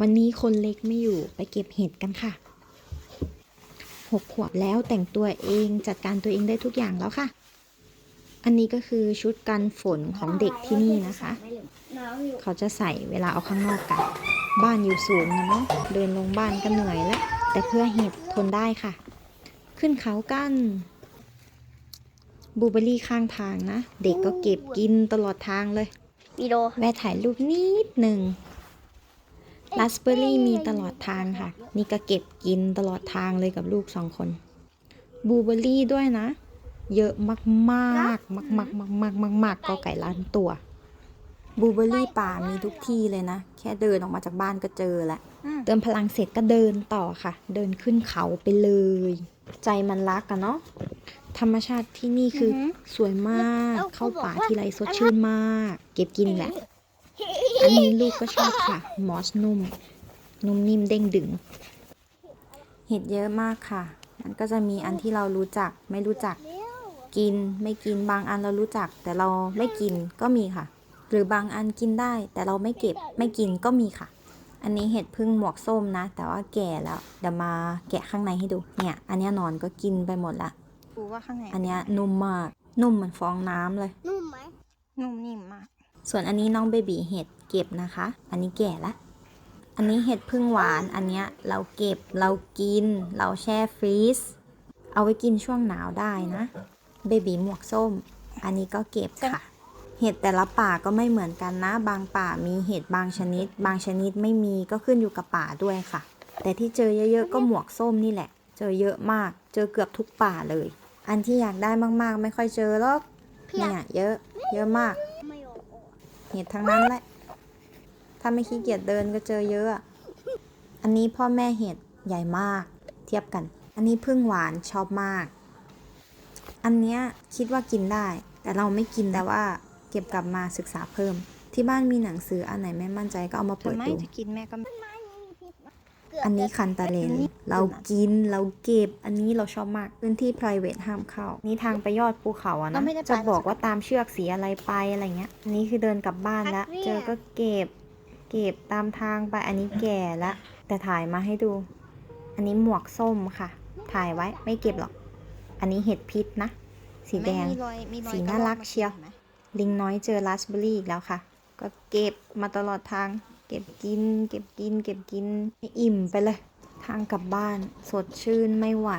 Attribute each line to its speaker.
Speaker 1: วันนี้คนเล็กไม่อยู่ไปเก็บเห็ดกันค่ะหกขวบแล้วแต่งตัวเองจัดการตัวเองได้ทุกอย่างแล้วค่ะ อันนี้ก็คือชุดกันฝนของเด็กที่นี่นะคะ
Speaker 2: น้ำอยู่
Speaker 1: เขาจะใส่เวลาเอาข้างนอกกัน บ้านอยู่สูงนะเนาะเดินลงบ้านก็เหนื่อยแล้ว แต่เพื่อเห็ดทนได้ค่ะ ขึ้นเขากันบลูเบอร์รี่ข้างทางนะ เด็กก็เก็บกินตลอดทางเลย
Speaker 2: วิดีโอ
Speaker 1: แวะถ่ายรูปนิดหนึ่ง ราสเบอร์รี่มีตลอดทางค่ะ นี่ก็เก็บกินตลอดทางเลยกับลูกสองคนบลูเบอร์รี่ด้วยนะ เยอะมากมากมากมากมากมากมากมากก็ไก่ล้านตัวบลูเบอร์รี่ป่ามีทุกที่เลยนะ แค่เดินออกมาจากบ้านก็เจอแล้วเติมพลังเสร็จก็เดินต่อค่ะ เดินขึ้นเขาไปเลย ใจมันรักกันเนาะธรรมชาติที่นี่คืออสวยมากเข้าป่าทีไรสดชื่นมาก เก็บกินแหละ อันนี้ลูกก็ชอบค่ะ มอสนุ่ม นุ่มนิ่มเด้งดึง เห็ดเยอะมากค่ะ มันก็จะมีอันที่เรารู้จักไม่รู้จัก กินไม่กินบางอันเรารู้จัก แต่เราไม่กินก็มีค่ะ หรือบางอันกินได้ แต่เราไม่เก็บไม่กินก็มีค่ะ อันนี้เห็ดพึ่งหมวกส้มนะ แต่ว่าแก่แล้วเดี๋ยวมาแกะข้างในให้ดู เนี่ย อันเนี้ยหนอนก็กินไปหมดละ
Speaker 3: ดูว่าข้างใน
Speaker 1: อันเนี้ยนุ่มมาก นุ่มเหมือนฟองน้ำเลย
Speaker 2: นุ่มไหม
Speaker 3: นุ่มนิ่มมาก
Speaker 1: ส่วนอันนี้น้องเบบีเห็ดเก็บนะคะ อันนี้แก่ละ อันนี้เห็ดพึ่งหวาน อันเนี้ยเราเก็บ เรากิน เราแช่ฟรีซ เอาไว้กินช่วงหนาวได้นะ เบบีหมวกส้ม อันนี้ก็เก็บค่ะ เห็ดแต่ละป่าก็ไม่เหมือนกันนะ บางป่ามีเห็ดบางชนิด บางชนิดไม่มีก็ขึ้นอยู่กับป่าด้วยค่ะ แต่ที่เจอเยอะๆก็หมวกส้มนี่แหละ เจอเยอะมาก เจอเกือบทุกป่าเลย อันที่อยากได้มากๆ ไม่ค่อยเจอหรอกเนี่ยเยอะ เยอะมาก
Speaker 2: ไม่ออก
Speaker 1: เห็ดทั้งนั้นแหละ ถ้าไม่ขี้เกียจเดินก็เจอเยอะ อันนี้พ่อแม่เห็ดใหญ่มาก เทียบกัน อันนี้พึ่งหวานชอบมาก อันเนี้ยคิดว่ากินได้ แต่เราไม่กินแต่ว่า เก็บกลับมาศึกษาเพิ่ม ที่บ้านมีหนังสืออันไหนไม่มั่นใจก็เอามาเปิด
Speaker 3: ไม่
Speaker 1: ดู
Speaker 3: จะกินแม่ก็
Speaker 1: อันนี้คันตาเลน เรากินเราเก็บ อันนี้เราชอบมาก พื้นที่ private ห้ามเข้า นี่ทางไปยอดภูเขาอะ
Speaker 3: เรา
Speaker 1: นะ
Speaker 3: ไม่ได้ไป
Speaker 1: จะบอกว่าตามเชือกสีอะไรไปอะไรเงี้ย อันนี้คือเดินกลับบ้านแล้ว เจอก็เก็บ เก็บตามทางไป อันนี้แก่แล้วแต่ถ่ายมาให้ดู อันนี้หมวกส้มค่ะ ถ่ายไว้ไม่เก็บหรอก อันนี้เห็ดพิษนะ สีแดง
Speaker 3: มีรอยมีรอย
Speaker 1: สีน่ารักเชียว
Speaker 3: ห็นไหม
Speaker 1: ลิงน้อยเจอราสเบอร์รี่อีกแล้วค่ะ ก็เก็บมาตลอดทางเก็บกิน เก็บกิน เก็บกินอิ่มไปเลย ทางกลับบ้านสดชื่นไม่ไหว